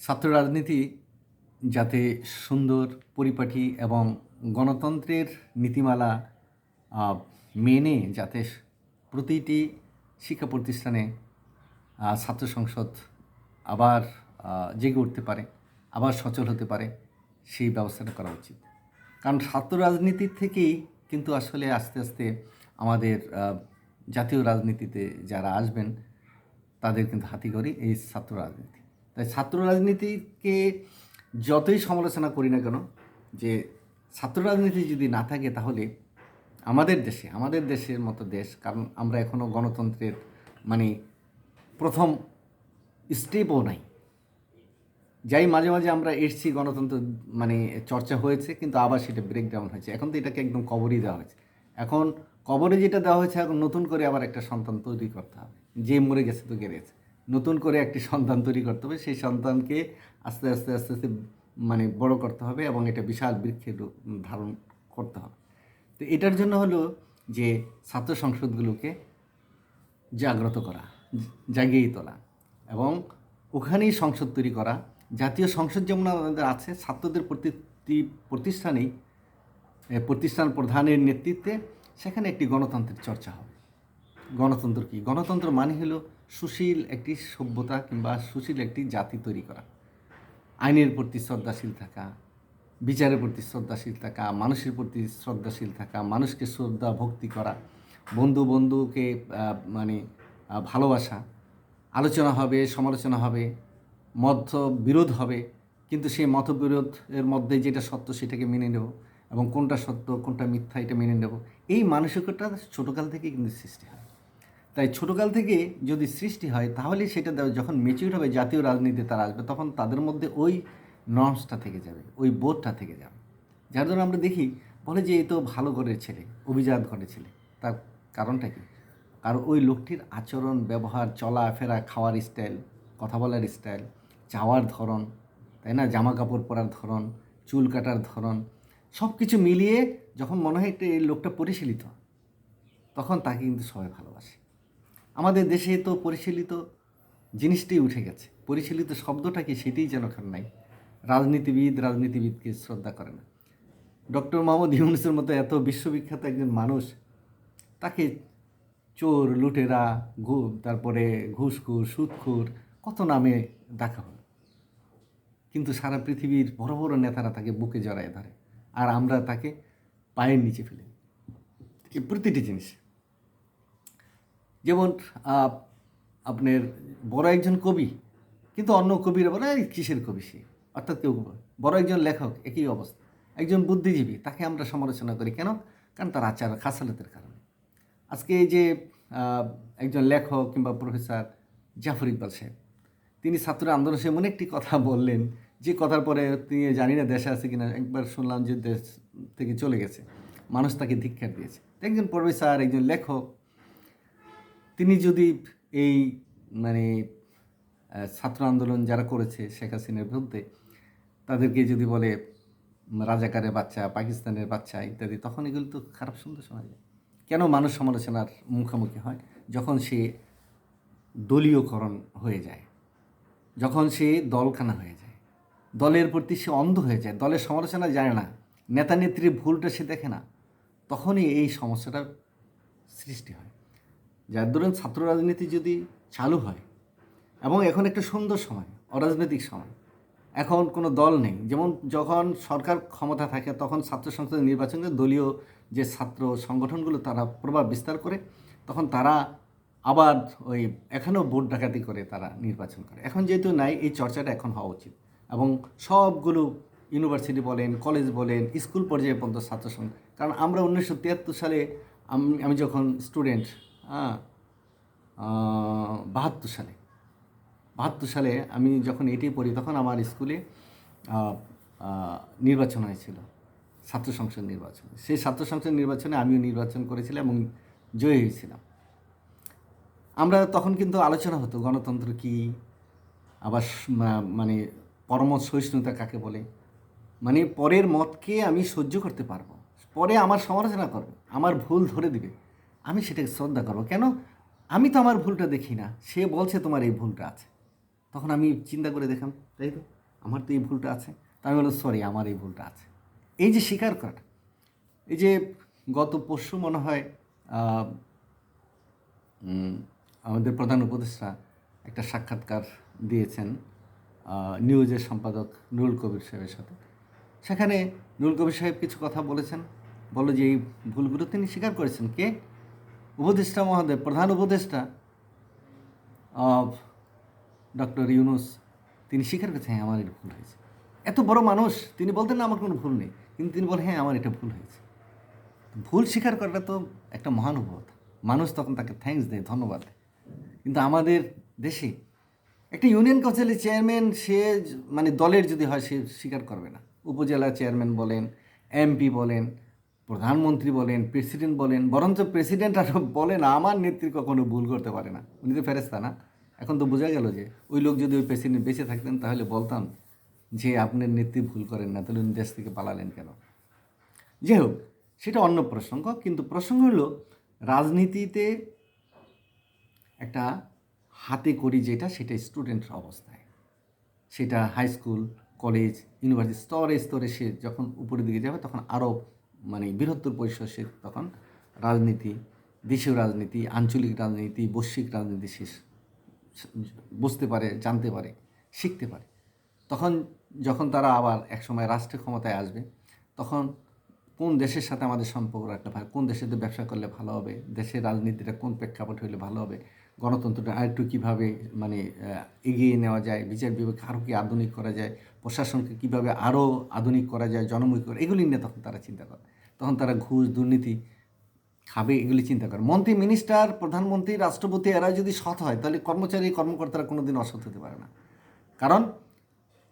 ছাত্র রাজনীতি যাতে সুন্দর, পরিপাটি এবং গণতন্ত্রের নীতিমালা মেনে যাতে প্রতিটি শিক্ষা প্রতিষ্ঠানে ছাত্র সংসদ আবার জেগে উঠতে পারে, আবার সচল হতে পারে, সেই ব্যবস্থাটা করা উচিত। কারণ ছাত্র রাজনীতির থেকেই কিন্তু আসলে আস্তে আস্তে আমাদের জাতীয় রাজনীতিতে যারা আসবেন তাদের কিন্তু হাতি করি এই ছাত্র রাজনীতি। তাই ছাত্র রাজনীতিকে যতই সমালোচনা করি না কেন, যে ছাত্র রাজনীতি যদি না থাকে তাহলে আমাদের দেশে, আমাদের দেশের মতো দেশ, কারণ আমরা এখনও গণতন্ত্রের মানে প্রথম স্টেপও নাই। যাই মাঝে মাঝে আমরা এসছি, গণতন্ত্র মানে চর্চা হয়েছে, কিন্তু আবার সেটা ব্রেকডাউন হয়েছে। এখন তো এটাকে একদম কবরই দেওয়া হয়েছে। এখন কবরে যেটা দেওয়া হয়েছে, এখন নতুন করে আবার একটা সন্তান তৈরি করতে হবে। যে মরে গেছে তো গেছে নতুন করে একটি সন্তান তৈরি করতে হবে। সেই সন্তানকে আস্তে আস্তে আস্তে আস্তে মানে বড় করতে হবে এবং এটা বিশাল বৃক্ষের ধারণ করতে হবে। তো এটার জন্য হলো যে ছাত্র সংসদগুলোকে জাগ্রত করা, জাগিয়ে তোলা এবং ওখানেই সংসদ তৈরি করা। জাতীয় সংসদ যেমন আমাদের আছে, ছাত্রদের প্রতিটি প্রতিষ্ঠানেই প্রতিষ্ঠান প্রধানের নেতৃত্বে সেখানে একটি গণতন্ত্রের চর্চা হবে। গণতন্ত্র কি? গণতন্ত্র মানে হলো সুশীল একটি সভ্যতা কিংবা সুশীল একটি জাতি তৈরি করা। আইনের প্রতি শ্রদ্ধাশীল থাকা, বিচারের প্রতি শ্রদ্ধাশীল থাকা, মানুষের প্রতি শ্রদ্ধাশীল থাকা, মানুষকে শ্রদ্ধা ভক্তি করা, বন্ধু বন্ধুকে মানে ভালোবাসা, আলোচনা হবে, সমালোচনা হবে, মত বিরোধ হবে, কিন্তু সেই মতবিরোধের মধ্যে যেটা সত্য সেটাকে মেনে নেব এবং কোনটা সত্য, কোনটা মিথ্যা এটা মেনে নেব। এই মানসিকতা ছোটোকাল থেকেই কিন্তু সৃষ্টি হয়। তাই ছোটোকাল থেকে যদি সৃষ্টি হয় তাহলে সেটা যখন মেচিউর হবে, জাতীয় রাজনীতিতে তারা আসবে, তখন তাদের মধ্যে ওই নর্মসটা থেকে যাবে, ওই বোধটা থেকে যাবে। যার জন্য আমরা দেখি, বলে যে এই তো ভালো ঘরের ছেলে, অভিজাত ঘরের ছেলে। তার কারণটা কি? কারণ ওই লোকটির আচরণ, ব্যবহার, চলাফেরা, খাওয়ার স্টাইল কথা বলার স্টাইল চাওয়ার ধরন, তাই না? জামা কাপড় পরার ধরন, চুল কাটার ধরন সব কিছু মিলিয়ে যখন মনে হয় এই লোকটা পরিশীলিত, তখন তাকে কিন্তু সবাই ভালোবাসে। আমাদের দেশে তো পরিশীলিত জিনিসটাই উঠে গেছে। পরিশীলিত শব্দটা কি সেটাই যেন এখন নাই। রাজনীতিবিদ রাজনীতিবিদকে শ্রদ্ধা করে না। ডক্টর মোহাম্মদ ইউনুসের মতো এত বিশ্ববিখ্যাত একজন মানুষ, তাকে চোর, লুটেরা ঘু তারপরে ঘুষখুর, সুদখুর, কত নামে ডাকা হলো। কিন্তু সারা পৃথিবীর বড় বড় নেতারা তাকে বুকে জড়ায় ধরে। আর আমরা তাকে পায়ের নিচে ফেলি এই প্রতিটি জিনিস। যেমন আপনার বড় একজন কবি, কিন্তু অন্য কবিরা বলে, "এই কিসের কবি সে? অর্থাৎ কেউ বড় একজন লেখক, একই অবস্থা। একজন বুদ্ধিজীবী, তাকে আমরা সমালোচনা করি কেন? কারণ তার আচার খাসালতের কারণে। আজকে এই যে একজন লেখক কিংবা প্রফেসর জাফর ইকবাল সাহেব, তিনি ছাত্র আন্দোলন এমন একটি কথা বললেন। যে কথার পরে তিনি জানি না দেশে আছে কিনা, একবার শুনলাম যে দেশ থেকে চলে গেছে। মানুষ তাকে ধিক্ষার দিয়েছে। একজন প্রফেসর, একজন লেখক, তিনি যদি এই মানে ছাত্র আন্দোলন যারা করেছে শেখ হাসিনার বিরুদ্ধে, তাদেরকে যদি বলে রাজাকারের বাচ্চা, পাকিস্তানের বাচ্চা ইত্যাদি, তখন এগুলো তো খারাপ শুনতে শোনা যায়। কেন মানুষ সমালোচনার মুখোমুখি হয়? যখন সে দলীয়করণ হয়ে যায়, যখন সে দলখানা হয়ে যায়। দলের প্রতি সে অন্ধ হয়ে যায়, দলের সমালোচনা জানে না, নেতা নেত্রীর ভুলটা সে দেখে না, তখনই এই সমস্যাটা সৃষ্টি হয়। যার দরুন ছাত্র রাজনীতি যদি চালু হয়, এবং এখন একটা সুন্দর সময়, অরাজনৈতিক সময়, এখন কোনো দল নেই, যেমন যখন সরকার ক্ষমতা থাকে, তখন ছাত্র সংসদ নির্বাচনে দলীয় যে ছাত্র সংগঠনগুলো তারা প্রভাব বিস্তার করে, তখন তারা আবার ওই এখানেও ভোট ডাকাতি করে তারা নির্বাচন করে। এখন যেহেতু নাই, এই চর্চাটা এখন হওয়া উচিত। এবং সবগুলো ইউনিভার্সিটি বলেন, কলেজ বলেন, স্কুল পর্যায়ে পর্যন্ত ছাত্র সংঘ কারণ আমরা উনিশশো তিয়াত্তর সালে আমি আমি যখন স্টুডেন্ট হ্যাঁ বাহাত্তর সালে বাহাত্তর সালে আমি যখন এটি পড়ি তখন আমার স্কুলে নির্বাচন হয়েছিল, ছাত্র সংসদ নির্বাচন। সেই ছাত্র সংসদ নির্বাচনে আমিও নির্বাচন করেছিলাম এবং জয়ী হয়েছিলাম। আমরা তখন কিন্তু আলোচনা হতো গণতন্ত্র কি, আবার মানে পরমত সহিষ্ণুতা কাকে বলে? মানে পরের মতকে আমি সহ্য করতে পারব। পরে আমার সমালোচনা করবে, আমার ভুল ধরে দিবে। আমি সেটাকে শ্রদ্ধা করব। কেন? আমি তো আমার ভুলটা দেখি না। সে বলছে তোমার এই ভুলটা আছে। তখন আমি চিন্তা করে দেখলাম, তাই তো? আমার তো এই ভুলটা আছে। তা আমি বললাম, সরি, আমার এই ভুলটা আছে। এই যে স্বীকার করাটা, এই যে গত পরশু মনে হয় আমাদের প্রধান উপদেষ্টা একটা সাক্ষাৎকার দিয়েছেন। নিউজের সম্পাদক নুরুল কবির সাহেবের সাথে। সেখানে নুরুল কবির সাহেব কিছু কথা বলেছেন। বলো যে, এই ভুলগুলো তিনি স্বীকার করেছেন কে? উপদেষ্টা মহোদয়, প্রধান উপদেষ্টা অফ ডক্টর ইউনুস, তিনি স্বীকার করেছেন হ্যাঁ আমার এটা ভুল হয়েছে। এত বড় মানুষ, তিনি বলতেন, না, আমার কোনো ভুল নেই। কিন্তু তিনি বলেন হ্যাঁ আমার এটা ভুল হয়েছে। ভুল স্বীকার করাটা তো একটা মহানুভবতা মানুষ তখন তাকে থ্যাঙ্কস দেয়, ধন্যবাদ কিন্তু আমাদের দেশে একটা ইউনিয়ন কাউন্সিলের চেয়ারম্যান, সে মানে দলের যদি হয়, সে স্বীকার করবে না। উপজেলা চেয়ারম্যান বলেন, এমপি বলেন, প্রধানমন্ত্রী বলেন, প্রেসিডেন্ট বলেন, বরঞ্চ প্রেসিডেন্ট আরও বলেন, আমার নেত্রী কখনো ভুল করতে পারে না। উনি তো ফেরেস্তা না। এখন তো বোঝা গেল যে, ওই লোক যদি ওই প্রেসিডেন্ট বেঁচে থাকতেন, তাহলে বলতাম যে, আপনার নেত্রী ভুল করেন না, তাহলে উনি দেশ থেকে পালালেন কেন? যাই হোক, সেটা অন্য প্রসঙ্গ, কিন্তু প্রসঙ্গ হলো, রাজনীতিতে একটা হাতে করি যেটা, সেটা স্টুডেন্ট অবস্থায়। সেটা হাই স্কুল কলেজ ইউনিভার্সিটি স্তরে স্তরে সে যখন উপরের দিকে যাবে, তখন আরও মানে বৃহত্তর পরিসর সে তখন রাজনীতি, দেশীয় রাজনীতি, আঞ্চলিক রাজনীতি, বৈশ্বিক রাজনীতি সে বুঝতে পারে, জানতে পারে, শিখতে পারে। তখন যখন তারা আবার একসময় রাষ্ট্রের ক্ষমতায় আসবে, তখন কোন দেশের সাথে আমাদের সম্পর্ক রাখলে ভালো কোন দেশের ব্যবসা করলে ভালো হবে, দেশের রাজনীতিটা কোন প্রেক্ষাপট হলে ভালো হবে গণতন্ত্রটা আরেকটু কীভাবে মানে এগিয়ে নেওয়া যায়, বিচার বিভাগকে আরও কি আধুনিক করা যায়, প্রশাসনকে কীভাবে আরও আধুনিক করা যায়, জনমুখী করা এগুলি নিয়ে তখন তারা চিন্তা করে। তখন তারা ঘুষ, দুর্নীতি খাবে, এগুলি চিন্তা করে। মন্ত্রী মিনিস্টার প্রধানমন্ত্রী, রাষ্ট্রপতি এরা যদি সৎ হয়, তাহলে কর্মচারী, কর্মকর্তারা কোনো দিন অসৎ হতে পারে না। কারণ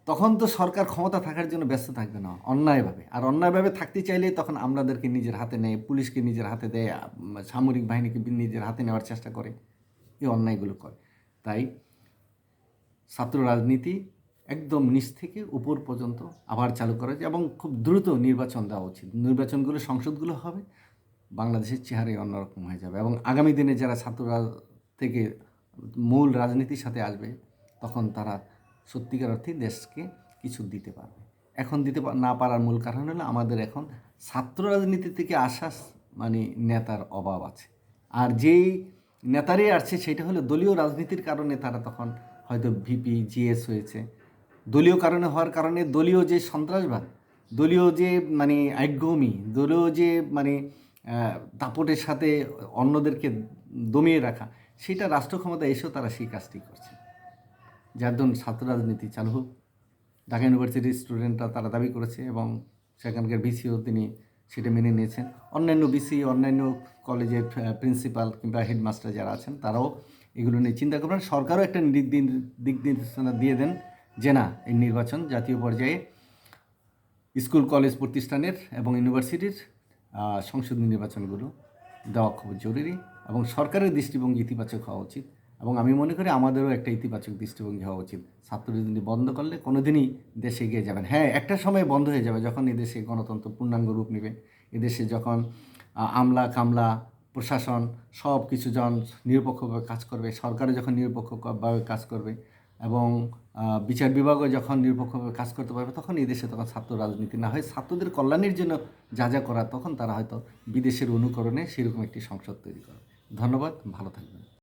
তখন তো সরকার ক্ষমতা থাকার জন্য ব্যস্ত থাকবে না, অন্যায়ভাবে। আর অন্যায়ভাবে থাকতে চাইলে তখন আমলাদেরকে নিজের হাতে নেয়, পুলিশকে নিজের হাতে দেয় সামরিক বাহিনীকে নিজের হাতে নেওয়ার চেষ্টা করে। এই অন্যায়গুলো করে। তাই ছাত্র রাজনীতি একদম নিচ থেকে উপর পর্যন্ত আবার চালু করা যায় এবং খুব দ্রুত নির্বাচন দেওয়া উচিত। নির্বাচনগুলো, সংসদগুলো হবে, বাংলাদেশের চেহারাই অন্যরকম হয়ে যাবে এবং আগামী দিনে যারা ছাত্ররা থেকে মূল রাজনীতির সাথে আসবে, তখন তারা সত্যিকার অর্থে দেশকে কিছু দিতে পারবে। এখন দিতে না পারার মূল কারণ হলো আমাদের এখন ছাত্র রাজনীতি থেকে আশ্বাস মানে নেতার অভাব আছে। আর যেই নেতারই আসছে, সেটা হলো দলীয় রাজনীতির কারণে তারা তখন হয়তো ভিপি, জিএস হয়েছে। দলীয় কারণে হওয়ার কারণে দলীয় যে সন্ত্রাসবাদ, দলীয় যে মানে আজ্ঞমি দলীয় যে মানে দাপটের সাথে অন্যদেরকে দমিয়ে রাখা, সেটা রাষ্ট্র ক্ষমতা এসেও তারা সেই কাজটি করছে। যার জন্য ছাত্র রাজনীতি চালু হোক। ঢাকা ইউনিভার্সিটির স্টুডেন্টরা তারা দাবি করেছে এবং সেখানকার বিসিও তিনি সেটা মেনে নিয়েছেন। অন্যান্য বিসি অন্যান্য কলেজের প্রিন্সিপাল কিংবা হেডমাস্টার যারা আছেন তারাও এগুলো নিয়ে চিন্তা করবেন। সরকারও একটা দিক নির্দেশনা দিয়ে দেন যে না এই নির্বাচন জাতীয় পর্যায়ে স্কুল কলেজ প্রতিষ্ঠানের এবং ইউনিভার্সিটির আহ, সংসদীয় নির্বাচনগুলো দেওয়া খুব জরুরি এবং সরকারের দৃষ্টিভঙ্গি ইতিবাচক হওয়া উচিত। এবং আমি মনে করি আমাদেরও একটা ইতিবাচক দৃষ্টিভঙ্গি হওয়া উচিত। ছাত্র রাজনীতি বন্ধ করলে কোনোদিনই দেশে এগিয়ে যাবেন। হ্যাঁ একটা সময় বন্ধ হয়ে যাবে যখন এদেশে গণতন্ত্র পূর্ণাঙ্গ রূপ নেবে। এদেশে যখন আমলা, কামলা, প্রশাসন সব কিছু জন নিরপেক্ষভাবে কাজ করবে, সরকারও যখন নিরপেক্ষভাবে কাজ করবে এবং বিচার বিভাগও যখন নিরপেক্ষভাবে কাজ করতে পারবে, তখন এই দেশে তখন ছাত্র রাজনীতি না হয়। ছাত্রদের কল্যাণের জন্য যা যা করা, তখন তারা হয়তো বিদেশের অনুকরণে সেরকম একটি সংসদ তৈরি করে ধন্যবাদ, ভালো থাকবেন।